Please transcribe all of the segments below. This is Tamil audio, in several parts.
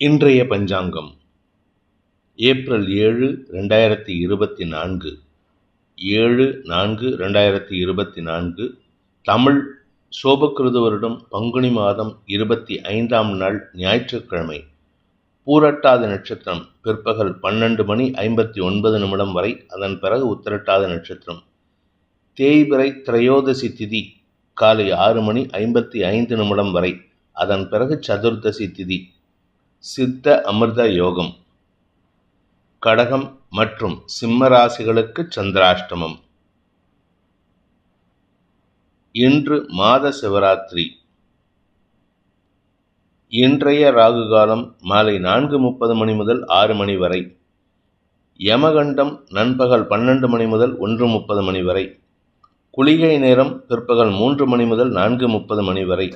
இன்றைய பஞ்சாங்கம். ஏப்ரல் ஏழு ரெண்டாயிரத்தி இருபத்தி நான்கு ஏழு நான்கு ரெண்டாயிரத்தி இருபத்தி நான்கு தமிழ் சோபக்கிருது வருடம் பங்குனி மாதம் இருபத்தி ஐந்தாம் நாள் ஞாயிற்றுக்கிழமை. பூரட்டாதி நட்சத்திரம் பிற்பகல் பன்னெண்டு மணி ஐம்பத்தி ஒன்பது நிமிடம் வரை அதன் பிறகு உத்திரட்டாதி நட்சத்திரம். தேய்பிறை திரையோதசி திதி காலை ஆறு மணி ஐம்பத்தி ஐந்து நிமிடம் வரை அதன் பிறகு சதுர்தசி திதி. சித்த அமிர்த யோகம். கடகம் மற்றும் சிம்ம ராசிகளுக்கு சந்திராஷ்டமம். இன்று மாத சிவராத்திரி. இன்றைய ராகு காலம் மாலை நான்கு முப்பது மணி முதல் ஆறு மணி வரை. யமகண்டம் நண்பகல் பன்னெண்டு மணி முதல் ஒன்று முப்பது மணி வரை. குளிகை நேரம் பிற்பகல் மூன்று மணி முதல் நான்கு முப்பது மணி வரை.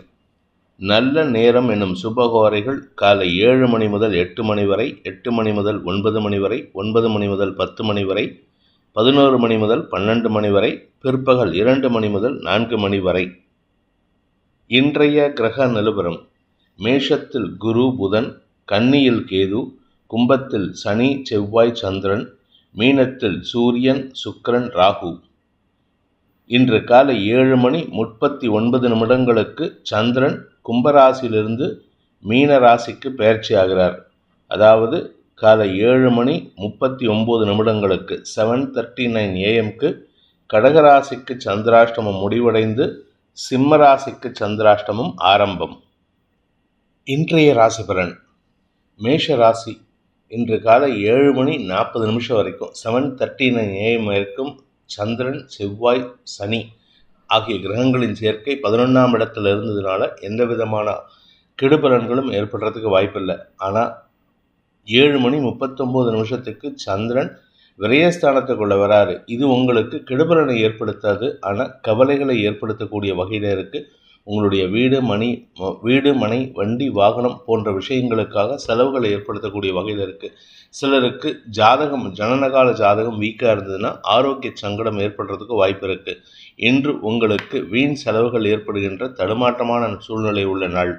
நல்ல நேரம் என்னும் சுபகோரைகள் காலை ஏழு மணி முதல் எட்டு மணி வரை எட்டு மணி முதல் ஒன்பது மணி வரை ஒன்பது மணி முதல் பத்து மணி வரை பதினோரு மணி முதல் பன்னெண்டு மணி வரை பிற்பகல் இரண்டு மணி முதல் நான்கு மணி வரை. இன்றைய கிரக நிலவரம் மேஷத்தில் குரு புதன் கன்னியில் கேது கும்பத்தில் சனி செவ்வாய் சந்திரன் மீனத்தில் சூரியன் சுக்கரன் ராகு. இன்று காலை ஏழு மணி முப்பத்தி ஒன்பது நிமிடங்களுக்கு சந்திரன் கும்பராசியிலிருந்து மீன ராசிக்கு பயிற்சி ஆகிறார். அதாவது காலை ஏழு மணி முப்பத்தி ஒம்பது நிமிடங்களுக்கு செவன் தேர்ட்டி நைன் ஏஎம்க்கு கடகராசிக்கு சந்திராஷ்டமம் முடிவடைந்து சிம்ம ராசிக்கு சந்திராஷ்டமம் ஆரம்பம். இன்றைய ராசி பலன். மேஷ ராசி இன்று காலை ஏழு மணி நாற்பது நிமிஷம் வரைக்கும் செவன் தேர்ட்டி நைன் ஏஎம் வரைக்கும் சந்திரன் செவ்வாய் சனி ஆகிய கிரகங்களின் சேர்க்கை பதினொன்றாம் இடத்துல இருந்ததுனால எந்த விதமான கெடுபலன்களும் ஏற்படுறதுக்கு வாய்ப்பில்லை. ஆனால் ஏழு மணி முப்பத்தொம்போது நிமிஷத்துக்கு சந்திரன் விரயஸ்தானத்துக்குள்ள வராரு. இது உங்களுக்கு கெடுபலனை ஏற்படுத்தாது ஆனால் கவலைகளை ஏற்படுத்தக்கூடிய வகையில் இருக்குது உங்களுடைய வீடு மணி வீடு மனை வண்டி வாகனம் போன்ற விஷயங்களுக்காக செலவுகளை ஏற்படுத்தக்கூடிய வகையில் இருக்குது சிலருக்கு ஜாதகம் ஜனனகால ஜாதகம் வீக்காக இருந்ததுன்னா ஆரோக்கிய சங்கடம் ஏற்படுறதுக்கு வாய்ப்பு இருக்குது இன்று உங்களுக்கு வீண் செலவுகள் ஏற்படுகின்ற தடுமாற்றமான சூழ்நிலை உள்ள நாள்.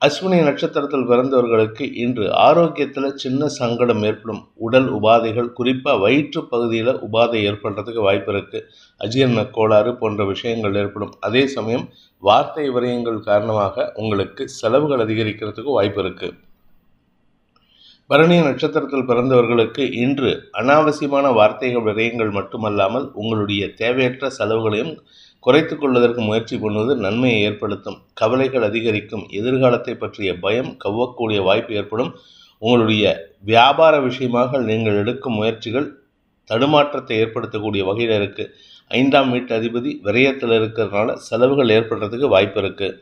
அஸ்வினி நட்சத்திரத்தில் பிறந்தவர்களுக்கு இன்று ஆரோக்கியத்தில் சின்ன சங்கடம் ஏற்படும். உடல் உபாதைகள் குறிப்பாக வயிற்று பகுதியில் உபாதை ஏற்படுறதுக்கு வாய்ப்பு இருக்குது அஜீரண கோளாறு போன்ற விஷயங்கள் ஏற்படும். அதே சமயம் வார்த்தை விரயங்கள் காரணமாக உங்களுக்கு செலவுகள் அதிகரிக்கிறதுக்கு வாய்ப்பு இருக்குது பரணிய நட்சத்திரத்தில் பிறந்தவர்களுக்கு இன்று அனாவசியமான வார்த்தைகள் விரயங்கள் மட்டுமல்லாமல் உங்களுடைய தேவையற்ற செலவுகளையும் குறைத்து கொள்வதற்கு முயற்சி பண்ணுவது நன்மையை ஏற்படுத்தும். கவலைகள் அதிகரிக்கும். எதிர்காலத்தை பற்றிய பயம் கவ்வக்கூடிய வாய்ப்பு ஏற்படும். உங்களுடைய வியாபார விஷயமாக நீங்கள் எடுக்கும் முயற்சிகள் தடுமாற்றத்தை ஏற்படுத்தக்கூடிய வகையில் இருக்குது ஐந்தாம் வீட்டு அதிபதி விரயத்தில் இருக்கிறதுனால செலவுகள் ஏற்படுறதுக்கு வாய்ப்பு இருக்குது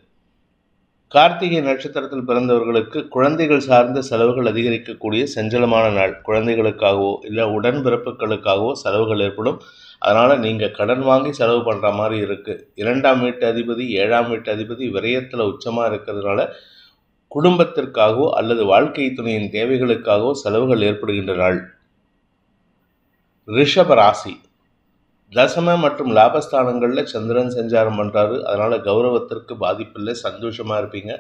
கார்த்திகை நட்சத்திரத்தில் பிறந்தவர்களுக்கு குழந்தைகள் சார்ந்த செலவுகள் அதிகரிக்கக்கூடிய செஞ்சலமான நாள். குழந்தைகளுக்காகவோ இல்லை உடன்பிறப்புகளுக்காகவோ செலவுகள் ஏற்படும். அதனால் நீங்கள் கடன் வாங்கி செலவு பண்ணுற மாதிரி இருக்குது இரண்டாம் வீட்டு அதிபதி ஏழாம் வீட்டு அதிபதி விரயத்தில் உச்சமாக இருக்கிறதுனால குடும்பத்திற்காகவோ அல்லது வாழ்க்கை துணையின் தேவைகளுக்காகவோ செலவுகள் ஏற்படுகின்ற நாள். ரிஷப ராசி. தசம மற்றும் லாபஸ்தானங்களில் சந்திரன் சஞ்சாரம் பண்ணுறாரு அதனால் கௌரவத்திற்கு பாதிப்பில்லை சந்தோஷமாக இருப்பீங்க.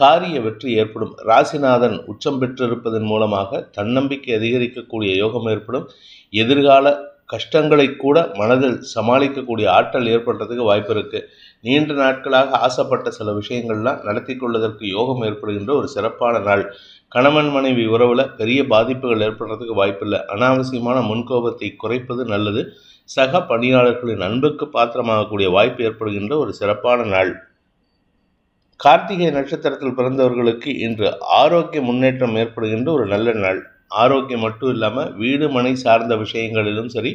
காரிய வெற்றி ஏற்படும். ராசிநாதன் உச்சம் பெற்றிருப்பதன் மூலமாக தன்னம்பிக்கை அதிகரிக்கக்கூடிய யோகம் ஏற்படும். எதிர்கால கஷ்டங்களை கூட மனதில் சமாளிக்கக்கூடிய ஆற்றல் ஏற்படுறதுக்கு வாய்ப்பு இருக்குது நீண்ட நாட்களாக ஆசைப்பட்ட சில விஷயங்கள்லாம் நடத்தி கொள்வதற்கு யோகம் ஏற்படுகின்ற ஒரு சிறப்பான நாள். கணவன் மனைவி உறவில் பெரிய பாதிப்புகள் ஏற்படுறதுக்கு வாய்ப்பில்லை. அனாவசியமான முன்கோபத்தை குறைப்பது நல்லது. சக பணியாளர்களின் அன்புக்கு பாத்திரமாகக்கூடிய வாய்ப்பு ஏற்படுகின்ற ஒரு சிறப்பான நாள். கார்த்திகை நட்சத்திரத்தில் பிறந்தவர்களுக்கு இன்று ஆரோக்கிய முன்னேற்றம் ஏற்படுகின்ற ஒரு நல்ல நாள். ஆரோக்கியம் மட்டும் இல்லாமல் வீடு மனை சார்ந்த விஷயங்களிலும் சரி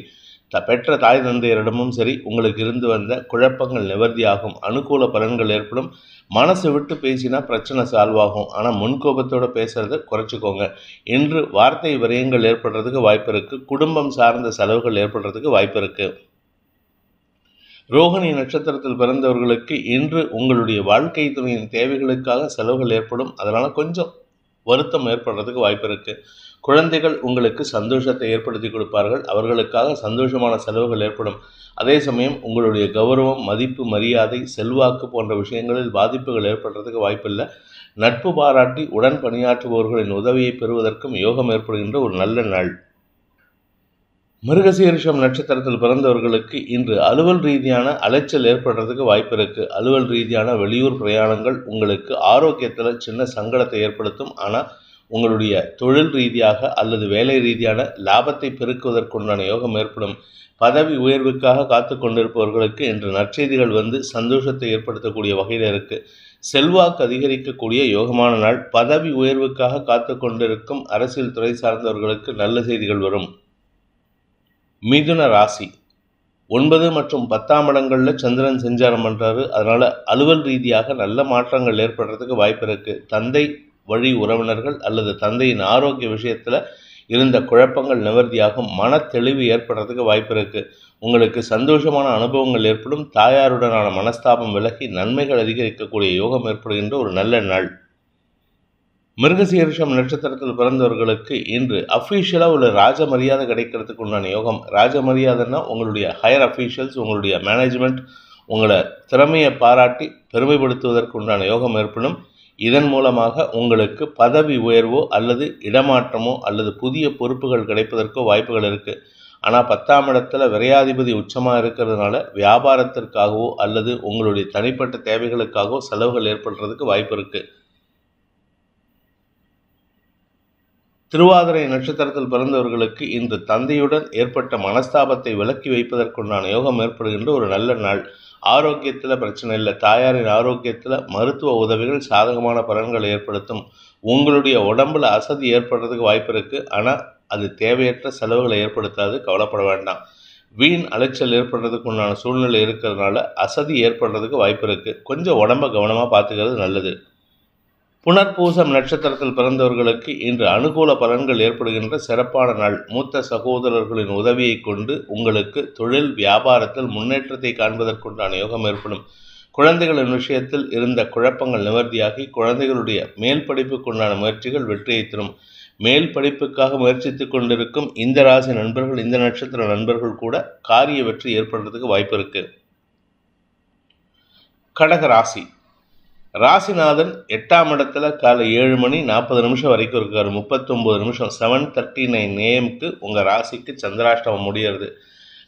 த பெற்ற தாய் தந்தையரிடமும் சரி உங்களுக்கு இருந்து வந்த குழப்பங்கள் நிவர்த்தியாகும். அனுகூல பலன்கள் ஏற்படும். மனசு விட்டு பேசினா பிரச்சனை சால்வ் ஆகும். ஆனால் முன்கோபத்தோடு பேசுகிறத குறைச்சிக்கோங்க. இன்று வார்த்தை விரயங்கள் ஏற்படுறதுக்கு வாய்ப்பு இருக்குது குடும்பம் சார்ந்த செலவுகள் ஏற்படுறதுக்கு வாய்ப்பு இருக்குது ரோஹிணி நட்சத்திரத்தில் பிறந்தவர்களுக்கு இன்று உங்களுடைய வாழ்க்கை துணையின் தேவைகளுக்காக செலவுகள் ஏற்படும். அதனால் கொஞ்சம் வருத்தம் ஏற்படுறதுக்கு வாய்ப்பு இருக்குது குழந்தைகள் உங்களுக்கு சந்தோஷத்தை ஏற்படுத்தி கொடுப்பார்கள். அவர்களுக்காக சந்தோஷமான செலவுகள் ஏற்படும். அதே சமயம் உங்களுடைய கௌரவம் மதிப்பு மரியாதை செல்வாக்கு போன்ற விஷயங்களில் பாதிப்புகள் ஏற்படுறதுக்கு வாய்ப்பில்லை. நட்பு பாராட்டி உடன் பணியாற்றுபவர்களின் உதவியை பெறுவதற்கும் யோகம் ஏற்படுகின்ற ஒரு நல்ல நாள். மிருகசீரிஷம் நட்சத்திரத்தில் பிறந்தவர்களுக்கு இன்று அலுவல் ரீதியான அலைச்சல் ஏற்படுறதுக்கு வாய்ப்பு இருக்கு. அலுவல் ரீதியான வெளியூர் பிரயாணங்கள் உங்களுக்கு ஆரோக்கியத்தில் சின்ன சங்கடத்தை ஏற்படுத்தும். ஆனால் உங்களுடைய தொழில் ரீதியாக அல்லது வேலை ரீதியான லாபத்தை பெருக்குவதற்குண்டான யோகம் ஏற்படும். பதவி உயர்வுக்காக காத்து கொண்டிருப்பவர்களுக்கு இன்று நற்செய்திகள் வந்து சந்தோஷத்தை ஏற்படுத்தக்கூடிய வகையில் இருக்கு. செல்வாக்கு அதிகரிக்கக்கூடிய யோகமான நாள். பதவி உயர்வுக்காக காத்து கொண்டிருக்கும் அரசியல் துறை சார்ந்தவர்களுக்கு நல்ல செய்திகள் வரும். மிதுன ராசி. ஒன்பது மற்றும் பத்தாம் இடங்களில் சந்திரன் செஞ்சாரம் பண்ணுறாரு அதனால் அலுவல் ரீதியாக நல்ல மாற்றங்கள் ஏற்படுறதுக்கு வாய்ப்பு இருக்குது தந்தை வழி உறவினர்கள் அல்லது தந்தையின் ஆரோக்கிய விஷயத்தில் இருந்த குழப்பங்கள் நிவர்த்தியாகும். மன தெளிவு ஏற்படுறதுக்கு வாய்ப்பு இருக்குது உங்களுக்கு சந்தோஷமான அனுபவங்கள் ஏற்படும். தாயாருடனான மனஸ்தாபம் விலகி நன்மைகள் அதிகரிக்கக்கூடிய யோகம் ஏற்படுகின்ற ஒரு நல்ல நாள். மிருகசீரிஷம் நட்சத்திரத்தில் பிறந்தவர்களுக்கு இன்று அஃபீஷியலாக உள்ள ராஜ மரியாதை கிடைக்கிறதுக்கு உண்டான யோகம். ராஜ மரியாதைன்னா உங்களுடைய ஹையர் அஃபீஷியல்ஸ் உங்களுடைய மேனேஜ்மெண்ட் உங்களை திறமையை பாராட்டி பெருமைப்படுத்துவதற்கு உண்டான யோகம் ஏற்படும். இதன் மூலமாக உங்களுக்கு பதவி உயர்வோ அல்லது இடமாற்றமோ அல்லது புதிய பொறுப்புகள் கிடைப்பதற்கோ வாய்ப்புகள் இருக்குது ஆனால் பத்தாம் இடத்துல விரையாதிபதி உச்சமாக இருக்கிறதுனால வியாபாரத்திற்காகவோ அல்லது உங்களுடைய தனிப்பட்ட தேவைகளுக்காகவோ செலவுகள் ஏற்படுறதுக்கு வாய்ப்பு இருக்குது திருவாதிரை நட்சத்திரத்தில் பிறந்தவர்களுக்கு இன்று தந்தையுடன் ஏற்பட்ட மனஸ்தாபத்தை விலக்கி வைப்பதற்குண்டான யோகம் ஏற்படுகின்ற ஒரு நல்ல நாள். ஆரோக்கியத்தில் பிரச்சனை இல்லை. தாயாரின் ஆரோக்கியத்தில் மருத்துவ உதவிகள் சாதகமான பலன்களை ஏற்படுத்தும். உங்களுடைய உடம்புல அசதி ஏற்படுறதுக்கு வாய்ப்பு இருக்குது ஆனால் அது தேவையற்ற செலவுகளை ஏற்படுத்தாது. கவலைப்பட வேண்டாம். வீண் அலைச்சல் ஏற்படுறதுக்கு உண்டான சூழ்நிலை இருக்கிறதுனால அசதி ஏற்படுறதுக்கு வாய்ப்பு இருக்குது கொஞ்சம் உடம்ப கவனமாக பார்த்துக்கிறது நல்லது. புனர்பூசம் நட்சத்திரத்தில் பிறந்தவர்களுக்கு இன்று அனுகூல பலன்கள் ஏற்படுகின்ற சிறப்பான நாள். மூத்த சகோதரர்களின் உதவியை கொண்டு உங்களுக்கு தொழில் வியாபாரத்தில் முன்னேற்றத்தை காண்பதற்குண்டான யோகம் ஏற்படும். குழந்தைகளின் விஷயத்தில் இருந்த குழப்பங்கள் நிவர்த்தியாகி குழந்தைகளுடைய மேல் படிப்புக்குண்டான முயற்சிகள் வெற்றியை தரும். மேல் படிப்புக்காக முயற்சித்துக் கொண்டிருக்கும் இந்த ராசி நண்பர்கள் இந்த நட்சத்திர நண்பர்கள் கூட காரிய வெற்றி ஏற்படுறதுக்கு வாய்ப்பு இருக்கு. கடக ராசி. ராசிநாதன் எட்டாம் இடத்துல காலை ஏழு மணி நாற்பது நிமிஷம் வரைக்கும் இருக்கார். முப்பத்தொம்போது நிமிஷம் செவன் தேர்ட்டி நைன் ஏஎம்க்கு உங்கள் ராசிக்கு சந்திராஷ்டமம் முடியறது.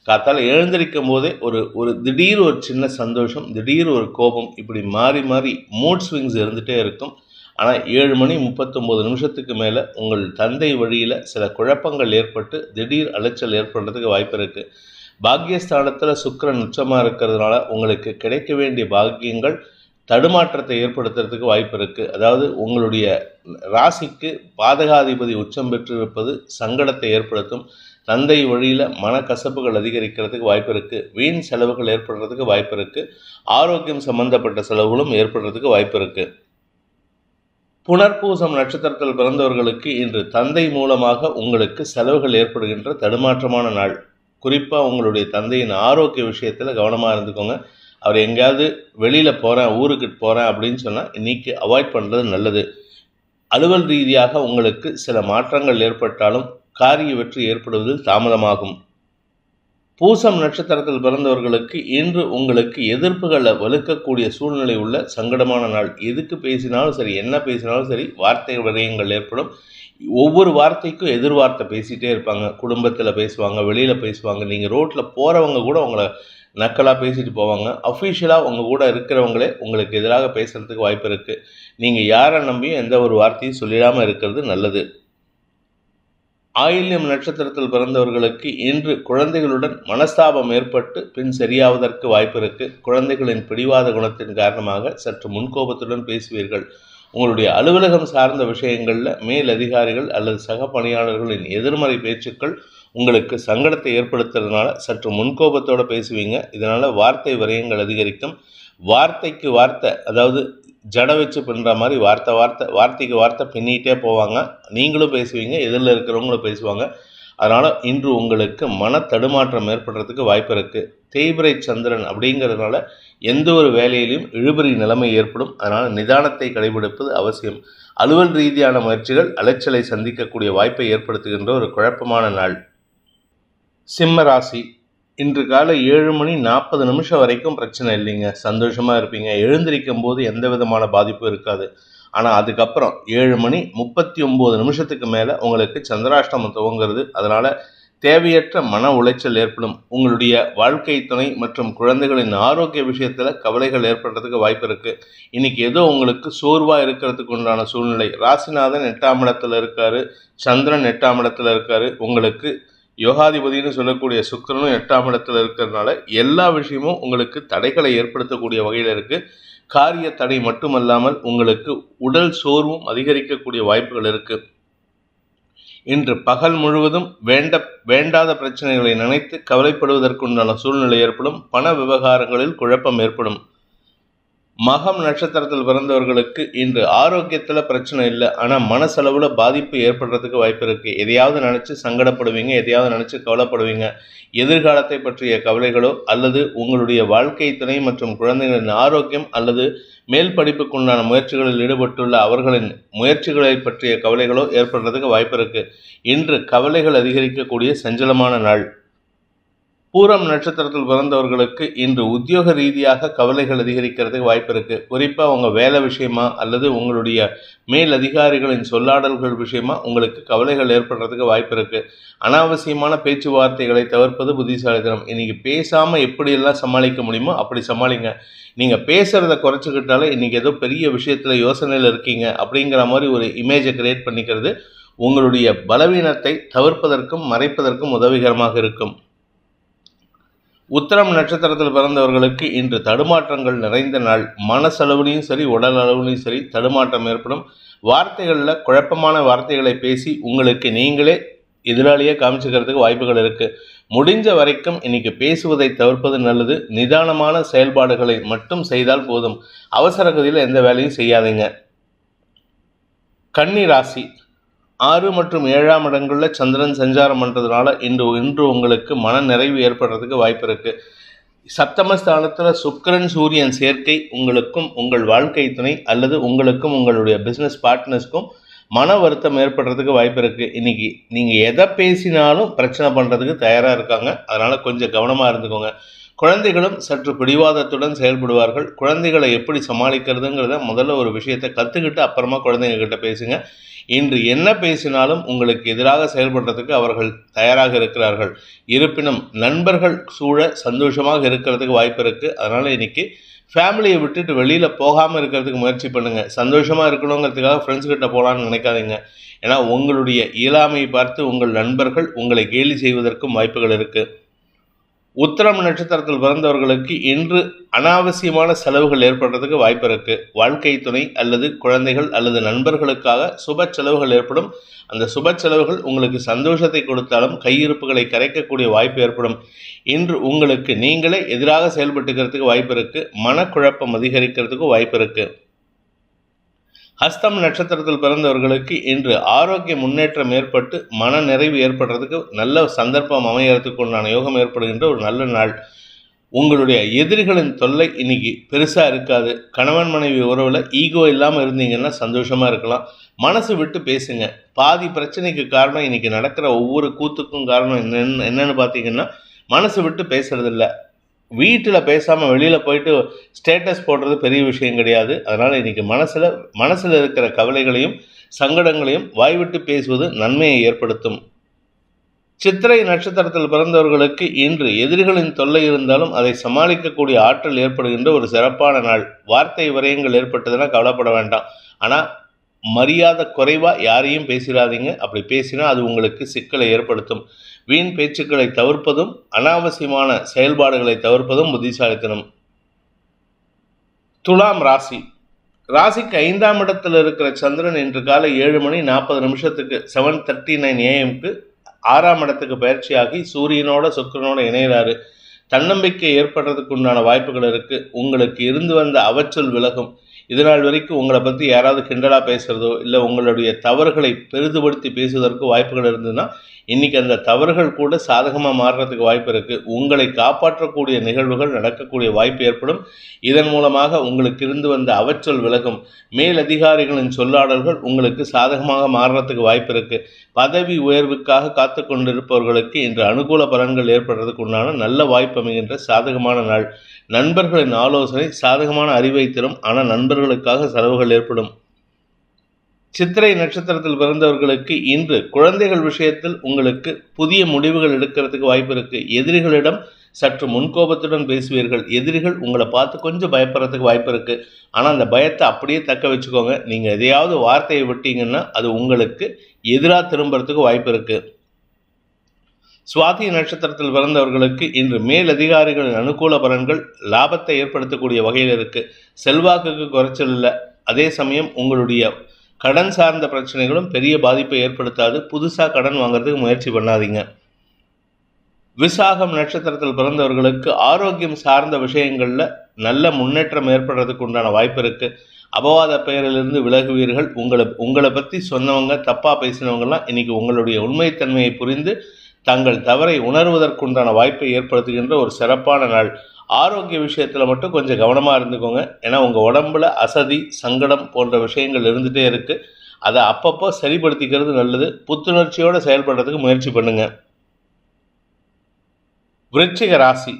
காத்தால் எழுந்திருக்கும் போதே ஒரு ஒரு திடீர் ஒரு சின்ன சந்தோஷம் திடீர் ஒரு கோபம் இப்படி மாறி மாறி மூட் ஸ்விங்ஸ் இருந்துகிட்டே இருக்கும். ஆனால் ஏழு மணி முப்பத்தொம்போது நிமிஷத்துக்கு மேலே உங்கள் தந்தை வழியில் சில குழப்பங்கள் ஏற்பட்டு திடீர் அலைச்சல் ஏற்படுறதுக்கு வாய்ப்பு இருக்குது பாக்கியஸ்தானத்தில் சுக்கரன் உச்சமாக இருக்கிறதுனால உங்களுக்கு கிடைக்க வேண்டிய பாக்கியங்கள் தடுமாற்றத்தை ஏற்படுத்துறதுக்கு வாய்ப்பு இருக்குது அதாவது உங்களுடைய ராசிக்கு பாதகாதிபதி உச்சம் பெற்றிருப்பது சங்கடத்தை ஏற்படுத்தும். தந்தை வழியில் மனக்கசப்புகள் அதிகரிக்கிறதுக்கு வாய்ப்பு இருக்குது வீண் செலவுகள் ஏற்படுறதுக்கு வாய்ப்பு இருக்குது ஆரோக்கியம் சம்பந்தப்பட்ட செலவுகளும் ஏற்படுறதுக்கு வாய்ப்பு இருக்குது புனர்பூசம் நட்சத்திரத்தில் பிறந்தவர்களுக்கு இன்று தந்தை மூலமாக உங்களுக்கு செலவுகள் ஏற்படுகின்ற தடுமாற்றமான நாள். குறிப்பாக உங்களுடைய தந்தையின் ஆரோக்கிய விஷயத்தில் கவனமாக இருந்துக்கோங்க. அவர் எங்கேயாவது வெளியில் போகிறேன் ஊருக்கு போகிறேன் அப்படின்னு சொன்னால் இன்றைக்கி அவாய்ட் பண்ணுறது நல்லது. அலுவல் ரீதியாக உங்களுக்கு சில மாற்றங்கள் ஏற்பட்டாலும் காரிய வெற்றி ஏற்படுவதில் தாமதமாகும். பூசம் நட்சத்திரத்தில் பிறந்தவர்களுக்கு இன்று உங்களுக்கு எதிர்ப்புகளை வலுக்கக்கூடிய சூழ்நிலை உள்ள சங்கடமான நாள். எதுக்கு பேசினாலும் சரி என்ன பேசினாலும் சரி வார்த்தை விரயங்கள் ஏற்படும். ஒவ்வொரு வார்த்தைக்கும் எதிர்வார்த்தை பேசிகிட்டே இருப்பாங்க. குடும்பத்தில் பேசுவாங்க வெளியில் பேசுவாங்க. நீங்கள் ரோட்டில் போகிறவங்க கூட உங்களை நக்கலாக பேசிட்டு போவாங்க. அஃபிஷியலாக உங்கள் கூட இருக்கிறவங்களே உங்களுக்கு எதிராக பேசுகிறதுக்கு வாய்ப்பு இருக்குது நீங்கள் யாரை நம்பியும் எந்த ஒரு வார்த்தையும் சொல்லிடாமல் இருக்கிறது நல்லது. ஆயில்யம் நட்சத்திரத்தில் பிறந்தவர்களுக்கு இன்று குழந்தைகளுடன் மனஸ்தாபம் ஏற்பட்டு பின் சரியாவதற்கு வாய்ப்பு இருக்குது குழந்தைகளின் பிடிவாத குணத்தின் காரணமாக சற்று முன்கோபத்துடன் பேசுவீர்கள். உங்களுடைய அலுவலகம் சார்ந்த விஷயங்களில் மேல் அதிகாரிகள் அல்லது சக பணியாளர்களின் எதிர்மறை பேச்சுக்கள் உங்களுக்கு சங்கடத்தை ஏற்படுத்துறதுனால சற்று முன்கோபத்தோடு பேசுவீங்க. இதனால் வார்த்தை விரயங்கள் அதிகரிக்கும். வார்த்தைக்கு வார்த்தை அதாவது ஜட வச்சு பண்ணுற மாதிரி வார்த்தை வார்த்தை வார்த்தைக்கு வார்த்தை பின்னிகிட்டே போவாங்க. நீங்களும் பேசுவீங்க எதிரில் இருக்கிறவங்களும் பேசுவாங்க. அதனால் இன்று உங்களுக்கு மன தடுமாற்றம் ஏற்படுறதுக்கு வாய்ப்பு இருக்குது தேய்பிரை சந்திரன் அப்படிங்கிறதுனால எந்த ஒரு வேலையிலையும் இழுபறி நிலைமை ஏற்படும். அதனால் நிதானத்தை கடைபிடிப்பது அவசியம். அலுவல் ரீதியான முயற்சிகள் அலைச்சலை சந்திக்கக்கூடிய வாய்ப்பை ஏற்படுத்துகின்ற ஒரு குழப்பமான நாள். சிம்ம ராசி இன்று காலை ஏழு மணி நாற்பது நிமிஷம் வரைக்கும் பிரச்சனை இல்லைங்க. சந்தோஷமாக இருப்பீங்க. எழுந்திருக்கும் போது எந்த விதமான பாதிப்பும் இருக்காது. ஆனால் அதுக்கப்புறம் ஏழு மணி முப்பத்தி ஒம்பது நிமிஷத்துக்கு மேலே உங்களுக்கு சந்திராஷ்டமம் துவங்குறது. அதனால் தேவையற்ற மன உளைச்சல் ஏற்படும். உங்களுடைய வாழ்க்கை துணை மற்றும் குழந்தைகளின் ஆரோக்கிய விஷயத்தில் கவலைகள் ஏற்படுறதுக்கு வாய்ப்பு இருக்குது இன்றைக்கி ஏதோ உங்களுக்கு சோர்வாக இருக்கிறதுக்கு உண்டான சூழ்நிலை. ராசிநாதன் எட்டாம் இடத்துல இருக்காரு. சந்திரன் எட்டாம் இடத்துல இருக்காரு. உங்களுக்கு யோகாதிபதினு சொல்லக்கூடிய சுக்கிரனும் எட்டாம் இடத்துல இருக்கிறதுனால எல்லா விஷயமும் உங்களுக்கு தடைகளை ஏற்படுத்தக்கூடிய வகையில் இருக்குது காரிய தடை மட்டுமல்லாமல் உங்களுக்கு உடல் சோர்வும் அதிகரிக்கக்கூடிய வாய்ப்புகள் இருக்குது இன்று பகல் முழுவதும் வேண்ட வேண்டாத பிரச்சனைகளை நினைத்து கவலைப்படுவதற்குண்டான சூழ்நிலை ஏற்படும். பண விவகாரங்களில் குழப்பம் ஏற்படும். மகம் நட்சத்திரத்தில் பிறந்தவர்களுக்கு இன்று ஆரோக்கியத்தில் பிரச்சனை இல்லை. ஆனால் மனசளவில் பாதிப்பு ஏற்படுறதுக்கு வாய்ப்பு இருக்குது எதையாவது நினச்சி சங்கடப்படுவீங்க எதையாவது நினச்சி கவலைப்படுவீங்க. எதிர்காலத்தை பற்றிய கவலைகளோ அல்லது உங்களுடைய வாழ்க்கை துணை மற்றும் குழந்தைகளின் ஆரோக்கியம் அல்லது மேல் படிப்புக்குண்டான முயற்சிகளில் ஈடுபட்டுள்ள அவர்களின் முயற்சிகளை பற்றிய கவலைகளோ ஏற்படுறதுக்கு வாய்ப்பு இருக்குது இன்று கவலைகள் அதிகரிக்கக்கூடிய சஞ்சலமான நாள். பூரம் நட்சத்திரத்தில் பிறந்தவர்களுக்கு இன்று உத்தியோக ரீதியாக கவலைகள் அதிகரிக்கிறதுக்கு வாய்ப்பு இருக்குது குறிப்பாக உங்கள் வேலை விஷயமா அல்லது உங்களுடைய மேல் அதிகாரிகளின் சொல்லாடல்கள் விஷயமா உங்களுக்கு கவலைகள் ஏற்படுறதுக்கு வாய்ப்பு இருக்குது அனாவசியமான பேச்சுவார்த்தைகளை தவிர்ப்பது புத்திசாலித்தனம். இன்றைக்கி பேசாமல் எப்படியெல்லாம் சமாளிக்க முடியுமோ அப்படி சமாளிங்க. நீங்கள் பேசுகிறத குறைச்சிக்கிட்டாலே இன்றைக்கி ஏதோ பெரிய விஷயத்தில் யோசனையில் இருக்கீங்க அப்படிங்கிற மாதிரி ஒரு இமேஜை கிரியேட் பண்ணிக்கிறது உங்களுடைய பலவீனத்தை தவிர்ப்பதற்கும் மறைப்பதற்கும் உதவிகரமாக இருக்கும். உத்தரம் நட்சத்திரத்தில் பிறந்தவர்களுக்கு இன்று தடுமாற்றங்கள் நிறைந்த நாள். மனசளவுலையும் சரி உடல் அளவுலையும் சரி தடுமாற்றம் ஏற்படும். வார்த்தைகளில் குழப்பமான வார்த்தைகளை பேசி உங்களுக்கு நீங்களே எதிராளியே காமிச்சுக்கிறதுக்கு வாய்ப்புகள் இருக்குது முடிஞ்ச வரைக்கும் இன்னைக்கு பேசுவதை தவிர்ப்பது நல்லது. நிதானமான செயல்பாடுகளை மட்டும் செய்தால் போதும். அவசர கதியில் எந்த வேலையும் செய்யாதீங்க. கன்னி ராசி. ஆறு மற்றும் ஏழாம் இடங்களில் சந்திரன் சஞ்சாரம் பண்ணுறதுனால இன்று இன்று உங்களுக்கு மன நிறைவு ஏற்படுறதுக்கு வாய்ப்பு இருக்குது சப்தமஸ்தானத்தில் சுக்கரன் சூரியன் சேர்க்கை உங்களுக்கும் உங்கள் வாழ்க்கை துணை அல்லது உங்களுக்கும் உங்களுடைய பிஸ்னஸ் பார்ட்னர்ஸ்க்கும் மன வருத்தம் ஏற்படுறதுக்கு வாய்ப்பு இருக்குது இன்றைக்கி நீங்கள் எதை பேசினாலும் பிரச்சனை பண்ணுறதுக்கு தயாராக இருக்காங்க. அதனால் கொஞ்சம் கவனமாக இருந்துக்கோங்க. குழந்தைகளும் சற்று பிடிவாதத்துடன் செயல்படுவார்கள். குழந்தைகளை எப்படி சமாளிக்கிறதுங்கிறத முதல்ல ஒரு விஷயத்தை கற்றுக்கிட்டு அப்புறமா குழந்தைங்கக்கிட்ட பேசுங்க. இன்று என்ன பேசினாலும் உங்களுக்கு எதிராக செயல்படுறதுக்கு அவர்கள் தயாராக இருக்கிறார்கள். இருப்பினும் நண்பர்கள் சூழ சந்தோஷமாக இருக்கிறதுக்கு வாய்ப்பு இருக்குது அதனால் இன்றைக்கி ஃபேமிலியை விட்டுட்டு வெளியில் போகாமல் இருக்கிறதுக்கு முயற்சி பண்ணுங்கள் சந்தோஷமாக இருக்கணுங்கிறதுக்காக ஃப்ரெண்ட்ஸ் கிட்ட போகலான்னு நினைக்காதீங்க. ஏன்னா உங்களுடைய இயலாமையை பார்த்து உங்கள் நண்பர்கள் உங்களை கேலி செய்வதற்கும் வாய்ப்புகள் இருக்குது உத்திரம் நட்சத்திரத்தில் பிறந்தவர்களுக்கு இன்று அனாவசியமான செலவுகள் ஏற்படுறதுக்கு வாய்ப்பு இருக்கு. வாழ்க்கை துணை அல்லது குழந்தைகள் அல்லது நண்பர்களுக்காக சுப செலவுகள் ஏற்படும். அந்த சுப செலவுகள் உங்களுக்கு சந்தோஷத்தை கொடுத்தாலும் கையிருப்புகளை கரைக்கக்கூடிய வாய்ப்பு ஏற்படும். இன்று உங்களுக்கு நீங்களே எதிராக செயல்பட்டுக்கிறதுக்கு வாய்ப்பு இருக்கு. மனக்குழப்பம் அதிகரிக்கிறதுக்கு வாய்ப்பு இருக்கு. ஹஸ்தம் நட்சத்திரத்தில் பிறந்தவர்களுக்கு இன்று ஆரோக்கிய முன்னேற்றம் ஏற்பட்டு மன நிறைவு ஏற்படுறதுக்கு நல்ல சந்தர்ப்பம் அமையறதுக்கு உண்டான யோகம் ஏற்படுகின்ற ஒரு நல்ல நாள். உங்களுடைய எதிரிகளின் தொல்லை இன்னைக்கு பெருசாக இருக்காது. கணவன் மனைவி உறவில் ஈகோ இல்லாமல் இருந்தீங்கன்னா சந்தோஷமாக இருக்கலாம். மனசு விட்டு பேசுங்க. பாதி பிரச்சனைக்கு காரணம் இன்னைக்கு நடக்கிற ஒவ்வொரு கூத்துக்கும் காரணம் என்னென்னு என்னென்னு பார்த்தீங்கன்னா மனசு விட்டு பேசுறதில்ல. வீட்டில் பேசாமல் வெளியில் போயிட்டு ஸ்டேட்டஸ் போடுறது பெரிய விஷயம் கிடையாது. அதனால் இன்றைக்கி மனசில் மனசில் இருக்கிற கவலைகளையும் சங்கடங்களையும் வாய்விட்டு பேசுவது நன்மையை ஏற்படுத்தும். சித்திரை நட்சத்திரத்தில் பிறந்தவர்களுக்கு இன்று எதிரிகளின் தொல்லை இருந்தாலும் அதை சமாளிக்கக்கூடிய ஆற்றல் ஏற்படுகின்ற ஒரு சிறப்பான நாள். வார்த்தை விரயங்கள் ஏற்பட்டதுன்னா கவலைப்பட வேண்டாம். ஆனால் மரியாதை குறைவாக யாரையும் பேசிடாதீங்க. அப்படி பேசினா அது உங்களுக்கு சிக்கலை ஏற்படுத்தும். வீண் பேச்சுக்களை தவிர்ப்பதும் அனாவசியமான செயல்பாடுகளை தவிர்ப்பதும் புத்திசாலித்தனம். துலாம் ராசி. ராசிக்கு ஐந்தாம் இடத்தில் இருக்கிற சந்திரன் இன்று காலை ஏழு மணி நாற்பது நிமிஷத்துக்கு செவன் தேர்ட்டி நைன் ஏஎம்க்கு ஆறாம் இடத்துக்கு பயிற்சியாகி சூரியனோட சுக்கரனோட இணைகிறாரு தன்னம்பிக்கை ஏற்படுறதுக்கு உண்டான வாய்ப்புகள் இருக்குது உங்களுக்கு இருந்து வந்த அவச்சொல் விலகும். இதனால் வரைக்கும் உங்களை பற்றி யாராவது கிண்டலாக பேசுகிறதோ இல்லை உங்களுடைய தவறுகளை பெரிதுபடுத்தி பேசுவதற்கு வாய்ப்புகள் இருந்ததுன்னா இன்னைக்கு அந்த தவறுகள் கூட சாதகமாக மாறுறதுக்கு வாய்ப்பு இருக்குது உங்களை காப்பாற்றக்கூடிய நிகழ்வுகள் நடக்கக்கூடிய வாய்ப்பு ஏற்படும். இதன் மூலமாக உங்களுக்கு இருந்து வந்த அவச்சொல் விலகும். மேலதிகாரிகளின் சொல்லாடல்கள் உங்களுக்கு சாதகமாக மாறுறதுக்கு வாய்ப்பு இருக்குது பதவி உயர்வுக்காக காத்து கொண்டிருப்பவர்களுக்கு இன்று அனுகூல பலன்கள் ஏற்படுறதுக்கு உண்டான நல்ல வாய்ப்பு அமைகின்ற சாதகமான நாள். நண்பர்களின் ஆலோசனை சாதகமான அறிவை தரும். ஆனால் நண்பர்களுக்காக செலவுகள் ஏற்படும். சித்திரை நட்சத்திரத்தில் பிறந்தவர்களுக்கு இன்று குழந்தைகள் விஷயத்தில் உங்களுக்கு புதிய முடிவுகள் எடுக்கிறதுக்கு வாய்ப்பு இருக்கு. எதிரிகளிடம் சற்று முன்கோபத்துடன் பேசுவீர்கள். எதிரிகள் உங்களை பார்த்து கொஞ்சம் பயப்படுறதுக்கு வாய்ப்பு இருக்கு. ஆனால் அந்த பயத்தை அப்படியே தக்க வச்சுக்கோங்க. நீங்கள் எதையாவது வார்த்தையை விட்டீங்கன்னா அது உங்களுக்கு எதிராக திரும்புறதுக்கு வாய்ப்பு இருக்கு. சுவாதி நட்சத்திரத்தில் பிறந்தவர்களுக்கு இன்று மேலதிகாரிகளின் அனுகூல பலன்கள் லாபத்தை ஏற்படுத்தக்கூடிய வகையில் இருக்கு. செல்வாக்குக்கு குறைச்சல் இல்லை. அதே சமயம் உங்களுடைய கடன் சார்ந்த பிரச்சனைகளும் பெரிய பாதிப்பை ஏற்படுத்தாது. புதுசாக கடன் வாங்குறதுக்கு முயற்சி பண்ணாதீங்க. விசாகம் நட்சத்திரத்தில் பிறந்தவர்களுக்கு ஆரோக்கியம் சார்ந்த விஷயங்களில் நல்ல முன்னேற்றம் ஏற்படுறதுக்கு உண்டான வாய்ப்பு இருக்குது அபவாத பெயரிலிருந்து விலகுவீர்கள். உங்களை உங்களை பற்றி சொன்னவங்க தப்பாக பேசினவங்கலாம் இன்றைக்கி உங்களுடைய உண்மைத்தன்மையை புரிந்து தங்கள் தவறை உணர்வதற்குண்டான வாய்ப்பை ஏற்படுத்துகின்ற ஒரு சிறப்பான நாள். ஆரோக்கிய விஷயத்தில் மட்டும் கொஞ்சம் கவனமாக இருந்துக்கோங்க. ஏன்னா உங்கள் உடம்புல அசதி சங்கடம் போன்ற விஷயங்கள் இருந்துகிட்டே இருக்குது அதை அப்பப்போ சரிப்படுத்திக்கிறது நல்லது. புத்துணர்ச்சியோடு செயல்படுறதுக்கு முயற்சி பண்ணுங்க. விருச்சிக ராசி.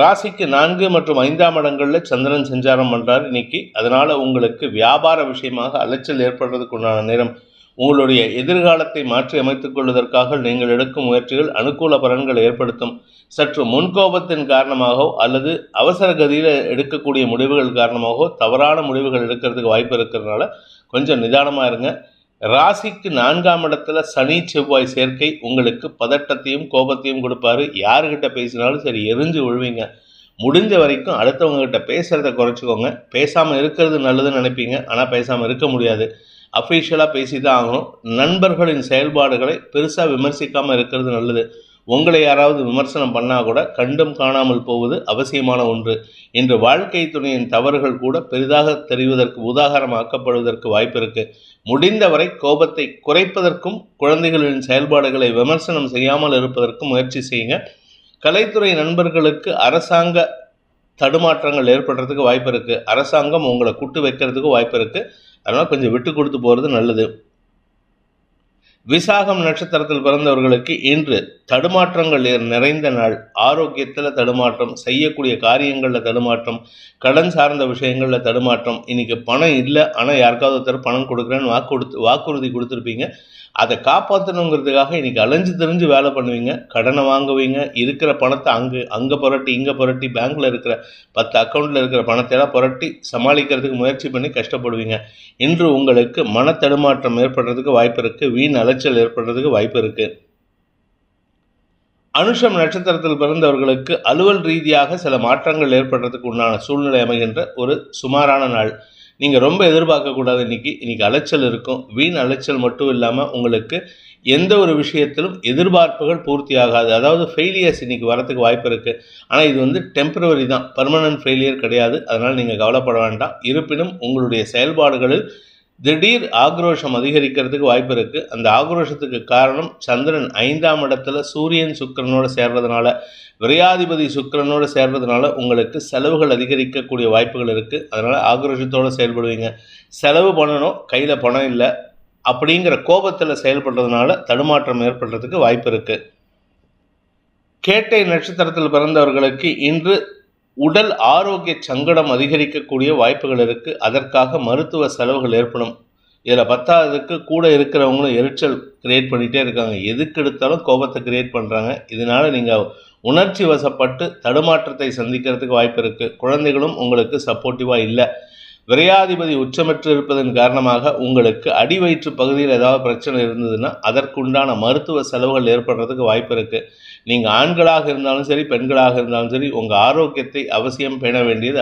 ராசிக்கு நான்கு மற்றும் ஐந்தாம் இடங்களில் சந்திரன் சஞ்சாரம் பண்ணுறார் இன்னைக்கு. அதனால் உங்களுக்கு வியாபார விஷயமாக அலைச்சல் ஏற்படுறதுக்கு உண்டான நேரம். உங்களுடைய எதிர்காலத்தை மாற்றி அமைத்துக் கொள்வதற்காக நீங்கள் எடுக்கும் முயற்சிகள் அனுகூல பலன்களை ஏற்படுத்தும். சற்று முன்கோபத்தின் காரணமாகவோ அல்லது அவசர கதியில் எடுக்கக்கூடிய முடிவுகள் காரணமாகவோ தவறான முடிவுகள் எடுக்கிறதுக்கு வாய்ப்பு இருக்கிறதுனால கொஞ்சம் நிதானமாக இருங்க. ராசிக்கு நான்காம் இடத்துல சனி செவ்வாய் சேர்க்கை உங்களுக்கு பதட்டத்தையும் கோபத்தையும் கொடுப்பாரு. யாருக்கிட்ட பேசினாலும் சரி எரிஞ்சு விழுவீங்க. முடிஞ்ச வரைக்கும் அடுத்தவங்க கிட்ட பேசுகிறத குறைச்சிக்கோங்க. பேசாமல் இருக்கிறது நல்லதுன்னு நினைப்பீங்க. ஆனால் பேசாமல் இருக்க முடியாது. அஃபீஷியலாக பேசி தான் ஆகணும். நண்பர்களின் செயல்பாடுகளை பெருசாக விமர்சிக்காமல் இருக்கிறது நல்லது. உங்களை யாராவது விமர்சனம் பண்ணால் கூட கண்டும் காணாமல் போவது அவசியமான ஒன்று. இன்று வாழ்க்கை துணையின் தவறுகள் கூட பெரிதாக தெரிவதற்கு உதாகரமாக்கப்படுவதற்கு வாய்ப்பு இருக்குது முடிந்தவரை கோபத்தை குறைப்பதற்கும் குழந்தைகளின் செயல்பாடுகளை விமர்சனம் செய்யாமல் இருப்பதற்கும் முயற்சி செய்யுங்க. கலைத்துறை நண்பர்களுக்கு அரசாங்க தடுமாற்றங்கள் ஏற்படுறதுக்கு வாய்ப்பு இருக்குது அரசாங்கம் உங்களை கூட்டு வைக்கிறதுக்கு வாய்ப்பு இருக்குது அதனால் கொஞ்சம் விட்டு கொடுத்து போகிறது நல்லது. விசாகம் நட்சத்திரத்தில் பிறந்தவர்களுக்கு இன்று தடுமாற்றங்கள் நிறைந்த நாள். ஆரோக்கியத்தில் தடுமாற்றம் செய்யக்கூடிய காரியங்களில் தடுமாற்றம் கடன் சார்ந்த விஷயங்களில் தடுமாற்றம். இன்னைக்கு பணம் இல்லை ஆனால் யாருக்காவது ஒருத்தர் பணம் கொடுக்குறேன்னு வாக்கு கொடுத்து வாக்குறுதி கொடுத்துருப்பீங்க. அதை காப்பாற்றணுங்கிறதுக்காக இன்றைக்கி அலைஞ்சு தெரிஞ்சு வேலை பண்ணுவீங்க. கடனை வாங்குவீங்க. இருக்கிற பணத்தை அங்கே அங்கே புரட்டி இங்கே புரட்டி பேங்க்கில் இருக்கிற பத்து அக்கௌண்ட்டில் இருக்கிற பணத்தையெல்லாம் புரட்டி சமாளிக்கிறதுக்கு முயற்சி பண்ணி கஷ்டப்படுவீங்க. இன்று உங்களுக்கு மன தடுமாற்றம் ஏற்படுறதுக்கு வாய்ப்பு இருக்குது வீண் அலைச்சல் ஏற்படுறதுக்கு வாய்ப்பு இருக்குது அனுஷம் நட்சத்திரத்தில் பிறந்தவர்களுக்கு அலுவல் ரீதியாக சில மாற்றங்கள் ஏற்படுறதுக்கு உண்டான சூழ்நிலை அமைகின்ற ஒரு சுமாரான நாள். நீங்கள் ரொம்ப எதிர்பார்க்கக்கூடாது. இன்றைக்கி இன்றைக்கி அலைச்சல் இருக்கும். வீண் அலைச்சல் மட்டும் இல்லாமல் உங்களுக்கு எந்த ஒரு விஷயத்திலும் எதிர்பார்ப்புகள் பூர்த்தி ஆகாது அதாவது ஃபெயிலியர்ஸ் இன்றைக்கி வரத்துக்கு வாய்ப்பு இருக்குது ஆனால் இது வந்து டெம்பரவரி தான். பர்மனன்ட் ஃபெயிலியர் கிடையாது. அதனால் நீங்கள் கவலைப்பட வேண்டாம். இருப்பினும் உங்களுடைய செயல்பாடுகளில் திடீர் ஆக்ரோஷம் அதிகரிக்கிறதுக்கு வாய்ப்பு இருக்குது அந்த ஆக்ரோஷத்துக்கு காரணம் சந்திரன் ஐந்தாம் இடத்துல சூரியன் சுக்கரனோட சேர்றதுனால விரையாதிபதி சுக்கரனோட சேர்றதுனால உங்களுக்கு செலவுகள் அதிகரிக்கக்கூடிய வாய்ப்புகள் இருக்குது அதனால் ஆக்ரோஷத்தோடு செயல்படுவீங்க. செலவு பண்ணணும் கையில் பணம் இல்லை அப்படிங்கிற கோபத்தில் செயல்படுறதுனால தடுமாற்றம் ஏற்படுறதுக்கு வாய்ப்பு இருக்குது கேட்டை நட்சத்திரத்தில் பிறந்தவர்களுக்கு இன்று உடல் ஆரோக்கிய சங்கடம் அதிகரிக்கக்கூடிய வாய்ப்புகள் இருக்குது அதற்காக மருத்துவ செலவுகள் ஏற்படும். இதில் பத்தாவதுக்கு கூட இருக்கிறவங்களும் எரிச்சல் கிரியேட் பண்ணிகிட்டே இருக்காங்க. எதுக்கு எடுத்தாலும் கோபத்தை கிரியேட் பண்ணுறாங்க இதனால் நீங்கள் உணர்ச்சி வசப்பட்டு தடுமாற்றத்தை சந்திக்கிறதுக்கு வாய்ப்பு இருக்குது குழந்தைகளும் உங்களுக்கு சப்போர்ட்டிவாக இல்லை. விரையாதிபதி உச்சமற்று இருப்பதன் காரணமாக உங்களுக்கு அடி வயிற்று பகுதியில் ஏதாவது பிரச்சனை இருந்ததுன்னா அதற்குண்டான மருத்துவ செலவுகள் ஏற்படுறதுக்கு வாய்ப்பு இருக்குது நீங்கள் ஆண்களாக இருந்தாலும் சரி பெண்களாக இருந்தாலும் சரி உங்கள் ஆரோக்கியத்தை அவசியம் பேண வேண்டியது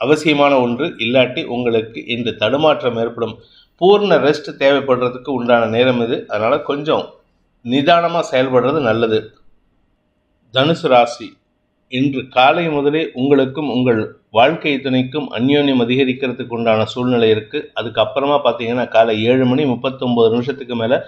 அவசியமான ஒன்று. இல்லாட்டி உங்களுக்கு இன்று தடுமாற்றம் ஏற்படும். பூர்ண ரெஸ்ட் தேவைப்படுறதுக்கு உண்டான நேரம் இது. அதனால் கொஞ்சம் நிதானமாக செயல்படுறது நல்லது. தனுசு ராசி இன்று காலை முதலே உங்களுக்கும் உங்கள் வாழ்க்கை துணைக்கும் அந்யோன்யம் அதிகரிக்கிறதுக்கு உண்டான சூழ்நிலை இருக்குது அதுக்கப்புறமா பார்த்தீங்கன்னா காலை ஏழு மணி முப்பத்தொம்போது நிமிஷத்துக்கு மேலே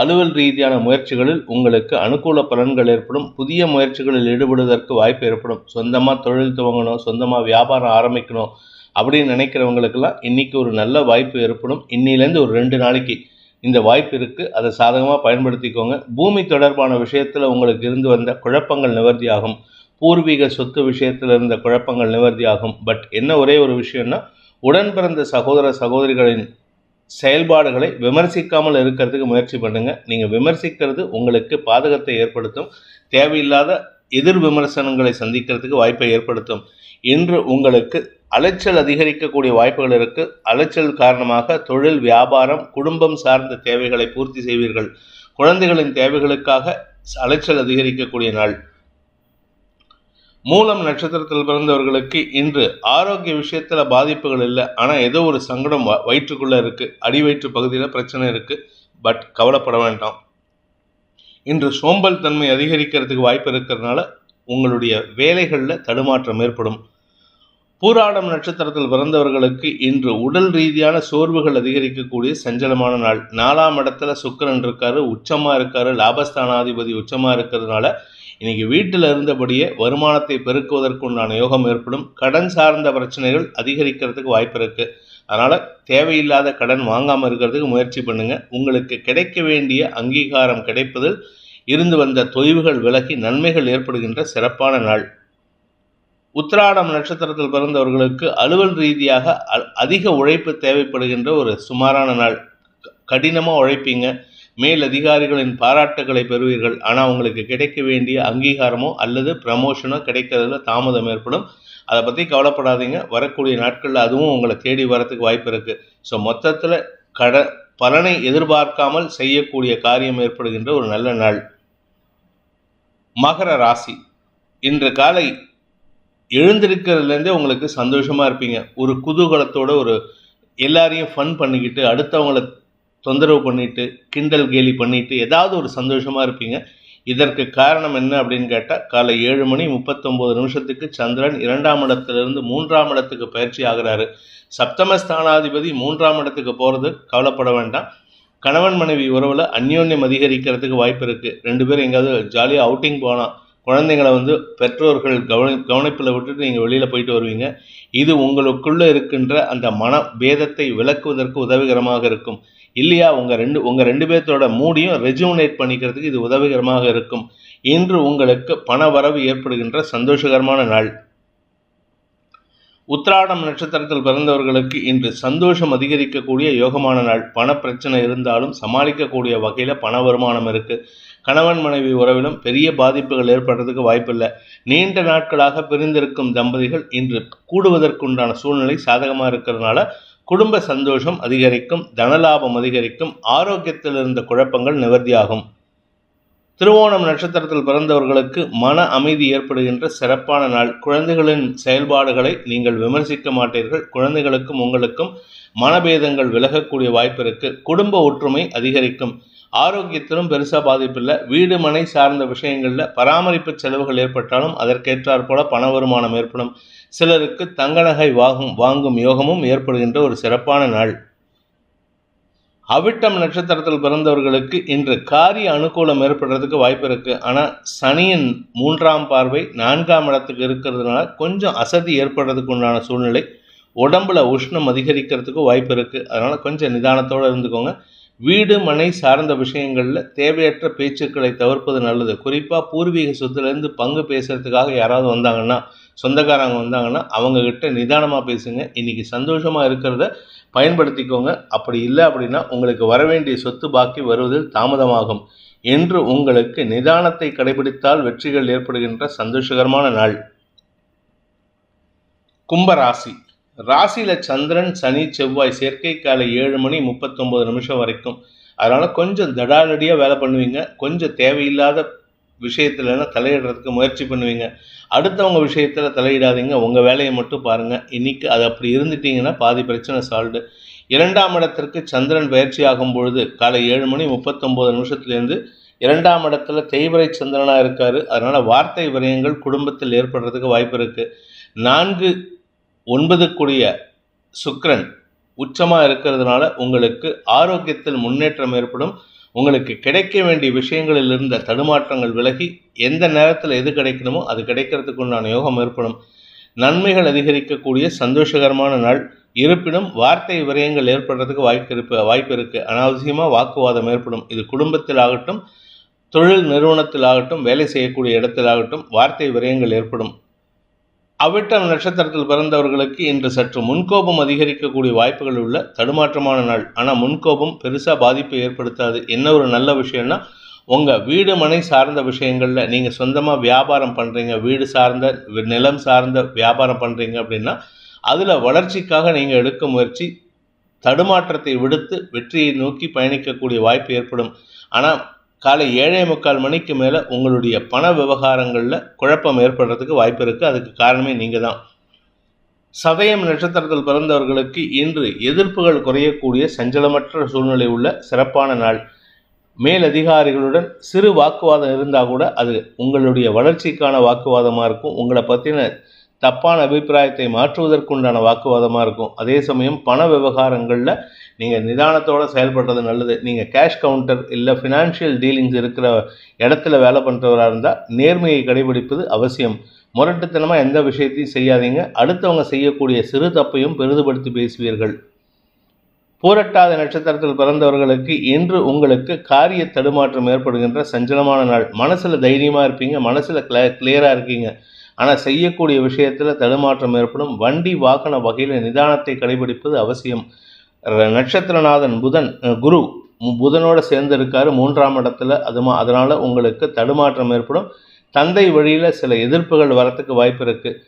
அலுவல் ரீதியான முயற்சிகளில் உங்களுக்கு அனுகூல பலன்கள் ஏற்படும். புதிய முயற்சிகளில் ஈடுபடுவதற்கு வாய்ப்பு ஏற்படும். சொந்தமாக தொழில் துவங்கணும் சொந்தமாக வியாபாரம் ஆரம்பிக்கணும் அப்படின்னு நினைக்கிறவங்களுக்கெல்லாம் இன்றைக்கி ஒரு நல்ல வாய்ப்பு ஏற்படும். இன்னிலேருந்து ஒரு ரெண்டு நாளைக்கு இந்த வாய்ப்பு இருக்குது அதை சாதகமாக பயன்படுத்திக்கோங்க. பூமி தொடர்பான விஷயத்தில் உங்களுக்கு இருந்து வந்த குழப்பங்கள் நிவர்த்தியாகும். பூர்வீக சொத்து விஷயத்தில் இருந்த குழப்பங்கள் நிவர்த்தியாகும். பட் என்ன ஒரே ஒரு விஷயம்னா உடன் பிறந்த சகோதர சகோதரிகளின் செயல்பாடுகளை விமர்சிக்காமல் இருக்கிறதுக்கு முயற்சி பண்ணுங்கள் நீங்கள் விமர்சிக்கிறது உங்களுக்கு பாதகத்தை ஏற்படுத்தும். தேவையில்லாத எதிர் விமர்சனங்களை சந்திக்கிறதுக்கு வாய்ப்பை ஏற்படுத்தும். இன்று உங்களுக்கு அலைச்சல் அதிகரிக்கக்கூடிய வாய்ப்புகள் இருக்குது அலைச்சல் காரணமாக தொழில் வியாபாரம் குடும்பம் சார்ந்த தேவைகளை பூர்த்தி செய்வீர்கள். குழந்தைகளின் தேவைகளுக்காக அலைச்சல் அதிகரிக்கக்கூடிய நாள். மூலம் நட்சத்திரத்தில் பிறந்தவர்களுக்கு இன்று ஆரோக்கிய விஷயத்தில் பாதிப்புகள் இல்லை. ஆனால் ஏதோ ஒரு சங்கடம் வ- வயிற்றுக்குள்ளே இருக்குது அடி வயிற்று பகுதியில் பிரச்சனை இருக்குது பட் கவலைப்பட வேண்டாம். இன்று சோம்பல் தன்மை அதிகரிக்கிறதுக்கு வாய்ப்பு இருக்கிறதுனால உங்களுடைய வேலைகளில் தடுமாற்றம் ஏற்படும். பூராடம் நட்சத்திரத்தில் பிறந்தவர்களுக்கு இன்று உடல் ரீதியான சோர்வுகள் அதிகரிக்கக்கூடிய சஞ்சலமான நாள். நாலாம் இடத்துல சுக்கிரன் இருக்காரு உச்சமா இருக்காரு லாபஸ்தானாதிபதி உச்சமா இருக்கிறதுனால இன்னைக்கு வீட்டில் இருந்தபடியே வருமானத்தை பெருக்குவதற்குண்டான யோகம் ஏற்படும். கடன் சார்ந்த பிரச்சனைகள் அதிகரிக்கிறதுக்கு வாய்ப்பு இருக்குது அதனால் தேவையில்லாத கடன் வாங்காமல் இருக்கிறதுக்கு முயற்சி பண்ணுங்கள் உங்களுக்கு கிடைக்க வேண்டிய அங்கீகாரம் கிடைப்பதில் இருந்து வந்த தொய்வுகள் விலகி நன்மைகள் ஏற்படுகின்ற சிறப்பான நாள். உத்திராடம் நட்சத்திரத்தில் பிறந்தவர்களுக்கு அலுவல் ரீதியாக அ- அதிக உழைப்பு தேவைப்படுகின்ற ஒரு சுமாரான நாள். கடினமாக உழைப்பீங்க. மேல் அதிகாரிகளின் பாராட்டுகளை பெறுவீர்கள். ஆனால் உங்களுக்கு கிடைக்க வேண்டிய அங்கீகாரமோ அல்லது ப்ரமோஷனோ கிடைக்கிறதுல தாமதம் ஏற்படும். அதை பற்றி கவலைப்படாதீங்க. வரக்கூடிய நாட்களில் அதுவும் உங்களை தேடி வரத்துக்கு வாய்ப்பு இருக்குது ஸோ மொத்தத்தில் கட பலனை எதிர்பார்க்காமல் செய்யக்கூடிய காரியம் ஏற்படுகின்ற ஒரு நல்ல நாள். மகர ராசி. இன்று காலை எழுந்திருக்கிறதுலேருந்தே உங்களுக்கு சந்தோஷமாக இருப்பீங்க. ஒரு குதூகலத்தோட ஒரு எல்லாரையும் ஃபன் பண்ணிக்கிட்டு அடுத்தவங்களை தொந்தரவு பண்ணிட்டு கிண்டல் கேலி பண்ணிட்டு ஏதாவது ஒரு சந்தோஷமாக இருப்பீங்க. இதற்கு காரணம் என்ன அப்படின்னு கேட்டால் காலை ஏழு மணி முப்பத்தொம்போது நிமிஷத்துக்கு சந்திரன் இரண்டாம் இடத்திலிருந்து மூன்றாம் இடத்துக்கு பயிற்சி ஆகிறாரு. சப்தமஸ்தானாதிபதி மூன்றாம் இடத்துக்கு போகிறது கவலைப்பட வேண்டாம். கணவன் மனைவி உறவில் அந்யோன்யம் அதிகரிக்கிறதுக்கு வாய்ப்பு இருக்குது ரெண்டு பேரும் எங்கேயாவது ஜாலியாக அவுட்டிங் போனால் குழந்தைங்களை வந்து பெற்றோர்கள் கவனி கவனிப்பில் விட்டுட்டு நீங்கள் வெளியில் போயிட்டு வருவீங்க. இது உங்களுக்குள்ளே இருக்கின்ற அந்த மன பேதத்தை விளக்குவதற்கு உதவிகரமாக இருக்கும். இல்லையா? உங்கள் ரெண்டு உங்கள் ரெண்டு பேர்த்தோட மூடியும் ரெஜுமினேட் பண்ணிக்கிறதுக்கு இது உதவிகரமாக இருக்கும். இன்று உங்களுக்கு பண வரவு ஏற்படுகின்ற சந்தோஷகரமான நாள். உத்ராடம் நட்சத்திரத்தில் பிறந்தவர்களுக்கு இன்று சந்தோஷம் அதிகரிக்கக்கூடிய யோகமான நாள். பண பிரச்சனை இருந்தாலும் சமாளிக்கக்கூடிய வகையில் பண வருமானம் இருக்கு. கணவன் மனைவி உறவிலும் பெரிய பாதிப்புகள் ஏற்படுறதுக்கு வாய்ப்பில்லை. நீண்ட நாட்களாக பிரிந்திருக்கும் தம்பதிகள் இன்று கூடுவதற்குண்டான சூழ்நிலை சாதகமாக இருக்கிறதுனால குடும்ப சந்தோஷம் அதிகரிக்கும் தனலாபம் அதிகரிக்கும் ஆரோக்கியத்தில் இருந்த குழப்பங்கள் நிவர்த்தியாகும். திருவோணம் நட்சத்திரத்தில் பிறந்தவர்களுக்கு மன அமைதி ஏற்படுகின்ற சிறப்பான நாள். குழந்தைகளின் செயல்பாடுகளை நீங்கள் விமர்சிக்க மாட்டீர்கள். குழந்தைகளுக்கும் உங்களுக்கும் மனபேதங்கள் விலகக்கூடிய வாய்ப்பு இருக்கு. குடும்ப ஒற்றுமை அதிகரிக்கும். ஆரோக்கியத்திலும் பெருசாக பாதிப்பில்லை வீடு மனை சார்ந்த விஷயங்களில் பராமரிப்பு செலவுகள் ஏற்பட்டாலும் அதற்கேற்றாற் போல பண வருமானம் ஏற்படும். சிலருக்கு தங்க நகை வாங்கும் வாங்கும் யோகமும் ஏற்படுகின்ற ஒரு சிறப்பான நாள். அவிட்டம் நட்சத்திரத்தில் பிறந்தவர்களுக்கு இன்று காரிய அனுகூலம் ஏற்படுறதுக்கு வாய்ப்பு இருக்குது ஆனால் சனியின் மூன்றாம் பார்வை நான்காம் இடத்துக்கு இருக்கிறதுனால கொஞ்சம் அசதி ஏற்படுறதுக்கு உண்டான சூழ்நிலை. உடம்புல உஷ்ணம் அதிகரிக்கிறதுக்கு வாய்ப்பு இருக்குது அதனால் கொஞ்சம் நிதானத்தோடு இருந்துக்கோங்க. வீடு மனை சார்ந்த விஷயங்களில் தேவையற்ற பேச்சுக்களை தவிர்ப்பது நல்லது. குறிப்பாக பூர்வீக சொத்துலேருந்து பங்கு பேசுகிறதுக்காக யாராவது வந்தாங்கன்னா சொந்தக்காரங்க வந்தாங்கன்னா அவங்கக்கிட்ட நிதானமாக பேசுங்க. இன்றைக்கி சந்தோஷமாக இருக்கிறத பயன்படுத்திக்கோங்க. அப்படி இல்லை அப்படின்னா உங்களுக்கு வரவேண்டிய சொத்து பாக்கி வருவதில் தாமதமாகும் என்று உங்களுக்கு நிதானத்தை கடைபிடித்தால் வெற்றிகள் ஏற்படுகின்ற சந்தோஷகரமான நாள். கும்பராசி. ராசியில சந்திரன் சனி செவ்வாய் சேர்க்கை காலை ஏழு மணி முப்பத்தொம்பது நிமிஷம் வரைக்கும். அதனால கொஞ்சம் தடாலடியாக வேலை பண்ணுவீங்க. கொஞ்சம் தேவையில்லாத விஷயத்துலனா தலையிடுறதுக்கு முயற்சி பண்ணுவீங்க. அடுத்தவங்க விஷயத்தில் தலையிடாதீங்க. உங்கள் வேலையை மட்டும் பாருங்கள் இன்னைக்கு அது அப்படி இருந்துட்டீங்கன்னா பாதி பிரச்சனை சால்வ்டு இரண்டாம் இடத்திற்கு சந்திரன் பயிற்சி ஆகும் பொழுது காலை ஏழு மணி முப்பத்தொம்போது நிமிஷத்துலேருந்து இரண்டாம் இடத்துல தேய்வரை சந்திரனாக இருக்கார். அதனால் வார்த்தை விரயங்கள் குடும்பத்தில் ஏற்படுறதுக்கு வாய்ப்பு இருக்குது நான்கு ஒன்பதுக்குரிய சுக்ரன் உச்சமாக இருக்கிறதுனால உங்களுக்கு ஆரோக்கியத்தில் முன்னேற்றம் ஏற்படும். உங்களுக்கு கிடைக்க வேண்டிய விஷயங்களில் இருந்த தடுமாற்றங்கள் விலகி எந்த நேரத்தில் எது கிடைக்கணுமோ அது கிடைக்கிறதுக்கு உண்டான யோகம் ஏற்படும். நன்மைகள் அதிகரிக்கக்கூடிய சந்தோஷகரமான நாள். இருப்பினும் வார்த்தை விரயங்கள் ஏற்படுறதுக்கு வாய்ப்பு இருப்ப வாய்ப்பு இருக்குது அனாவசியமாக வாக்குவாதம் ஏற்படும். இது குடும்பத்தில் ஆகட்டும் தொழில் நிறுவனத்தில் ஆகட்டும் வேலை செய்யக்கூடிய இடத்தில் ஆகட்டும் வார்த்தை விரயங்கள் ஏற்படும். அவிட்டம் நட்சத்திரத்தில் பிறந்தவர்களுக்கு இன்று சற்று முன்கோபம் அதிகரிக்கக்கூடிய வாய்ப்புகள் உள்ள தடுமாற்றமான நாள். ஆனால் முன்கோபம் பெருசாக பாதிப்பை ஏற்படுத்தாது. என்ன ஒரு நல்ல விஷயம்னா உங்கள் வீடு மனை சார்ந்த விஷயங்களில் நீங்கள் சொந்தமாக வியாபாரம் பண்ணுறீங்க வீடு சார்ந்த நிலம் சார்ந்த வியாபாரம் பண்ணுறீங்க அப்படின்னா அதில் வளர்ச்சிக்காக நீங்கள் எடுக்கும் முயற்சி தடுமாற்றத்தை விடுத்து வெற்றியை நோக்கி பயணிக்கக்கூடிய வாய்ப்பு ஏற்படும். ஆனால் காலை ஏழே முக்கால் மணிக்கு மேலே உங்களுடைய பண விவகாரங்களில் குழப்பம் ஏற்படுறதுக்கு வாய்ப்பு இருக்குது அதுக்கு காரணமே நீங்கள் தான். சதயம் நட்சத்திரத்தில் பிறந்தவர்களுக்கு இன்று எதிர்ப்புகள் குறையக்கூடிய சஞ்சலமற்ற சூழ்நிலை உள்ள சிறப்பான நாள். மேலதிகாரிகளுடன் சிறு வாக்குவாதம் இருந்தால் கூட அது உங்களுடைய வளர்ச்சிக்கான வாக்குவாதமாக இருக்கும். உங்களை பற்றின தப்பான அபிப்பிராயத்தை மாற்றுவதற்குண்டான வாக்குவாதமாக இருக்கும். அதே சமயம் பண விவகாரங்களில் நீங்கள் நிதானத்தோடு செயல்படுறது நல்லது. நீங்கள் கேஷ் கவுண்டர் இல்லை ஃபினான்ஷியல் டீலிங்ஸ் இருக்கிற இடத்துல வேலை பண்ணுறவராக இருந்தால் நேர்மையை கடைபிடிப்பது அவசியம். முரட்டுத்தனமாக எந்த விஷயத்தையும் செய்யாதீங்க. அடுத்தவங்க செய்யக்கூடிய சிறு தப்பையும் பெரிதுபடுத்தி பேசுவீர்கள். பூரட்டாத நட்சத்திரத்தில் பிறந்தவர்களுக்கு இன்று உங்களுக்கு காரிய தடுமாற்றம் ஏற்படுகின்ற சஞ்சலமான நாள். மனசில் தைரியமாக இருப்பீங்க. மனசில் கிள கிளியராக இருக்கீங்க. ஆனால் செய்யக்கூடிய விஷயத்தில் தடுமாற்றம் ஏற்படும். வண்டி வாகன வகையில் நிதானத்தை கடைபிடிப்பது அவசியம். நட்சத்திரநாதன் புதன் குரு புதனோடு சேர்ந்து இருக்காரு மூன்றாம் இடத்துல. அதுமா அதனால் உங்களுக்கு தடுமாற்றம் ஏற்படும். தந்தை வழியில் சில எதிர்ப்புகள் வரத்துக்கு வாய்ப்பு இருக்குது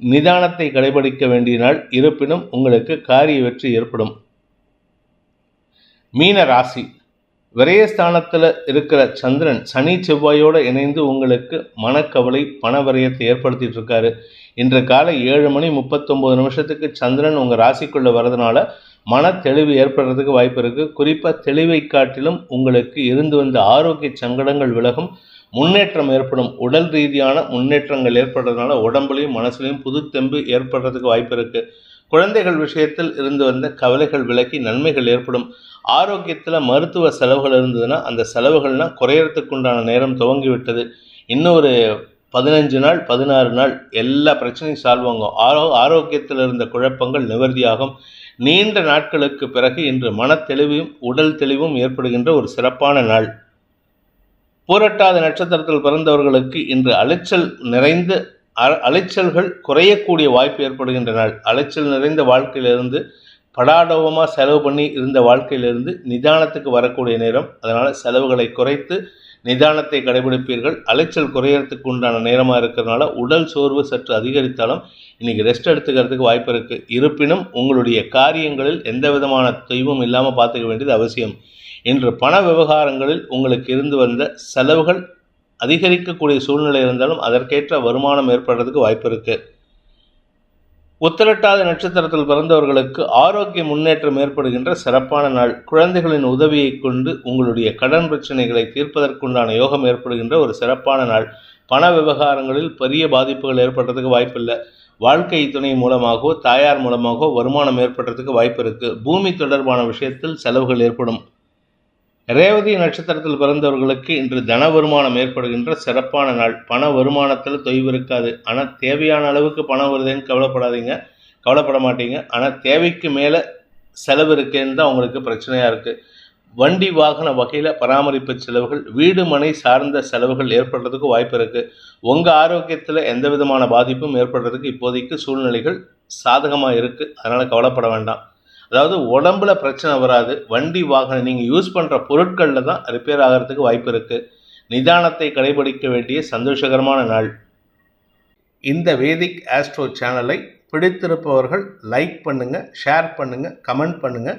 நிதானத்தை கடைபிடிக்க வேண்டிய நாள் இருப்பினும் உங்களுக்கு காரிய வெற்றி ஏற்படும். மீன ராசி. விரயஸ்தானத்தில் இருக்கிற சந்திரன் சனி செவ்வாயோடு இணைந்து உங்களுக்கு மனக்கவலை பணவரயத்தை ஏற்படுத்திட்டு இருக்காரு. இன்று காலை ஏழு மணி முப்பத்தொம்போது நிமிஷத்துக்கு சந்திரன் உங்கள் ராசிக்குள்ளே வரதுனால மன தெளிவு ஏற்படுறதுக்கு வாய்ப்பு இருக்குது குறிப்பாக தெளிவை காட்டிலும் உங்களுக்கு இருந்து வந்த ஆரோக்கிய சங்கடங்கள் விலகும் முன்னேற்றம் ஏற்படும் உடல் ரீதியான முன்னேற்றங்கள் ஏற்படுறதுனால உடம்புலையும் மனசுலையும் புதுத்தெம்பு ஏற்படுறதுக்கு வாய்ப்பு இருக்குது குழந்தைகள் விஷயத்தில் இருந்து வந்த கவலைகள் விலக்கி நன்மைகள் ஏற்படும். ஆரோக்கியத்தில் மருத்துவ செலவுகள் இருந்ததுன்னா அந்த செலவுகள்னால் குறையறதுக்கு உண்டான நேரம் துவங்கிவிட்டது. இன்னொரு பதினஞ்சு நாள் பதினாறு நாள் எல்லா பிரச்சனையும் சால்வ் ஆகும். ஆரோ ஆரோக்கியத்தில் இருந்த குழப்பங்கள் நிவர்த்தியாகும். நீண்ட நாட்களுக்கு பிறகு இன்று மனத்தெளிவும் உடல் தெளிவும் ஏற்படுகின்ற ஒரு சிறப்பான நாள். பூரட்டாத நட்சத்திரத்தில் பிறந்தவர்களுக்கு இன்று அலைச்சல் நிறைந்த அலைச்சல்கள் குறையக்கூடிய வாய்ப்பு ஏற்படுகின்ற நாள். அலைச்சல் நிறைந்த வாழ்க்கையிலிருந்து படாடவமாக செலவு பண்ணி இருந்த வாழ்க்கையிலிருந்து நிதானத்துக்கு வரக்கூடிய நேரம். அதனால் செலவுகளை குறைத்து நிதானத்தை கடைபிடிப்பீர்கள். அலைச்சல் குறையறதுக்கு உண்டான நேரமாக இருக்கிறதுனால உடல் சோர்வு சற்று அதிகரித்தாலும் இன்றைக்கி ரெஸ்ட் எடுத்துக்கிறதுக்கு வாய்ப்பு இருக்குது இருப்பினும் உங்களுடைய காரியங்களில் எந்த விதமான தொய்வும் இல்லாமல் பார்த்துக்க வேண்டியது அவசியம். இன்று பண விவகாரங்களில் உங்களுக்கு இருந்து வந்த செலவுகள் அதிகரிக்கக்கூடிய சூழ்நிலை இருந்தாலும் அதற்கேற்ற வருமானம் ஏற்படுறதுக்கு வாய்ப்பு இருக்குது உத்திரட்டாத நட்சத்திரத்தில் பிறந்தவர்களுக்கு ஆரோக்கிய முன்னேற்றம் ஏற்படுகின்ற சிறப்பான நாள். குழந்தைகளின் உதவியை கொண்டு உங்களுடைய கடன் பிரச்சனைகளை தீர்ப்பதற்குண்டான யோகம் ஏற்படுகின்ற ஒரு சிறப்பான நாள். பண விவகாரங்களில் பெரிய பாதிப்புகள் ஏற்படுறதுக்கு வாய்ப்பில்லை. வாழ்க்கை துணை மூலமாகவோ தாயார் மூலமாகவோ வருமானம் ஏற்படுறதுக்கு வாய்ப்பு இருக்குது பூமி தொடர்பான விஷயத்தில் செலவுகள் ஏற்படும். ரேவதி நட்சத்திரத்தில் பிறந்தவர்களுக்கு இன்று தன வருமானம் ஏற்படுகின்ற சிறப்பான நாள். பண வருமானத்தில் தொய்வு இருக்காது. ஆனால் தேவையான அளவுக்கு பணம் வருதுன்னு கவலைப்படாதீங்க. கவலைப்பட மாட்டீங்க. ஆனால் தேவைக்கு மேலே செலவு இருக்குன்னு தான் உங்களுக்கு பிரச்சனையாக இருக்குது வண்டி வாகன வகையில் பராமரிப்பு செலவுகள் வீடு மனை சார்ந்த செலவுகள் ஏற்படுறதுக்கு வாய்ப்பு இருக்குது உங்கள் ஆரோக்கியத்தில் எந்த விதமான பாதிப்பும் ஏற்படுறதுக்கு இப்போதைக்கு சூழ்நிலைகள் சாதகமாக இருக்குது அதனால் கவலைப்பட வேண்டாம். அதாவது உடம்புல பிரச்சனை வராது. வண்டி வாகனம் நீங்கள் யூஸ் பண்ணுற பொருட்களில் தான் ரிப்பேர் ஆகிறதுக்கு வாய்ப்பு இருக்குது நிதானத்தை கடைபிடிக்க வேண்டிய சந்தோஷகரமான நாள். இந்த வேதிக் ஆஸ்ட்ரோ சேனலை பிடித்திருப்பவர்கள் லைக் பண்ணுங்கள் ஷேர் பண்ணுங்கள் கமெண்ட் பண்ணுங்கள்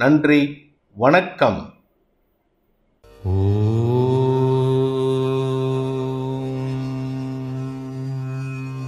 நன்றி வணக்கம். ஓ.